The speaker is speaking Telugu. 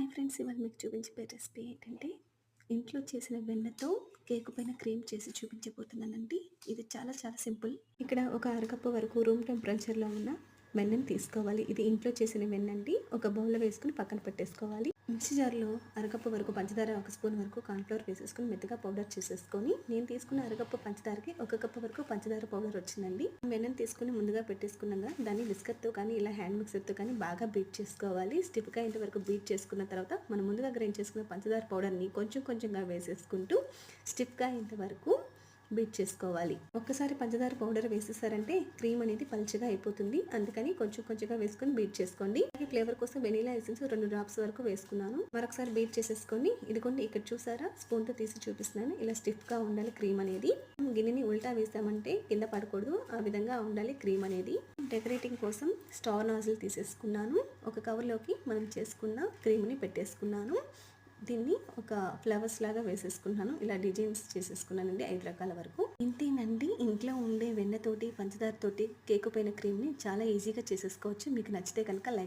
హాయ్ ఫ్రెండ్స్ ఇవాళ మీకు చూపించే రెసిపీ ఏంటంటే ఇంట్లో చేసిన వెన్నతో కేక్ పైన క్రీమ్ చేసి చూపించబోతున్నానండి. ఇది చాలా చాలా సింపుల్. ఇక్కడ ఒక అరకప్పు వరకు రూమ్ టెంపరేచర్లో ఉన్న వెన్నని తీసుకోవాలి. ఇది ఇంట్లో చేసిన వెన్నండి. ఒక బౌల్లో వేసుకుని పక్కన పెట్టేసుకోవాలి. మిక్సీ జార్లో అరకప్పు వరకు పంచదార ఒక స్పూన్ వరకు కార్న్ఫ్లవర్ వేసేసుకుని మెత్తగా పౌడర్ చేసేసుకొని నేను తీసుకున్న అరకప్పు పంచదారకి ఒక కప్పు వరకు పంచదార పౌడర్ వచ్చిందండి. వెన్నని తీసుకుని ముందుగా పెట్టేసుకున్నాక దాన్ని బిస్కట్తో కానీ ఇలా హ్యాండ్ మిక్సర్తో కానీ బాగా బీట్ చేసుకోవాలి. స్టిప్గా ఇంత వరకు బీట్ చేసుకున్న తర్వాత మనం ముందుగా గ్రైండ్ చేసుకున్న పంచదార పౌడర్ని కొంచెం కొంచెంగా వేసేసుకుంటూ స్టిప్గా ఇంతవరకు బీట్ చేసుకోవాలి. ఒక్కసారి పంచదార పౌడర్ వేసేసారంటే క్రీమ్ అనేది పలుచగా అయిపోతుంది. అందుకని కొంచెం కొంచెంగా వేసుకొని బీట్ చేసుకోండి. అలాగే ఫ్లేవర్ కోసం వెనీలా ఎసెన్స్ రెండు డ్రాప్స్ వరకు వేసుకున్నాను. మరొకసారి బీట్ చేసేసుకొని ఇదిగోండి ఇక్కడ చూసారా? స్పూన్తో తీసి చూపిస్తున్నాను. ఇలా స్టిఫ్గా ఉండాలి క్రీమ్ అనేది. గిన్నెని ఉల్టా వేసామంటే కింద పడకూడదు. ఆ విధంగా ఉండాలి క్రీమ్ అనేది. డెకరేటింగ్ కోసం స్టార్ నాజిల్ తీసేసుకున్నాను. ఒక కవర్లోకి మనం చేసుకున్న క్రీమ్ని పెట్టేసుకున్నాను. దీన్ని ఒక ఫ్లవర్స్ లాగా వేసేసుకున్నాను. ఇలా డిజైన్స్ చేసేసుకున్నానండి ఐదు రకాల వరకు. ఇంతేనండి ఇంట్లో ఉండే వెన్నతోటి పంచదారతోటి కేక్ పైన క్రీమ్ని చాలా ఈజీగా చేసేసుకోవచ్చు. మీకు నచ్చితే కనుక లైక్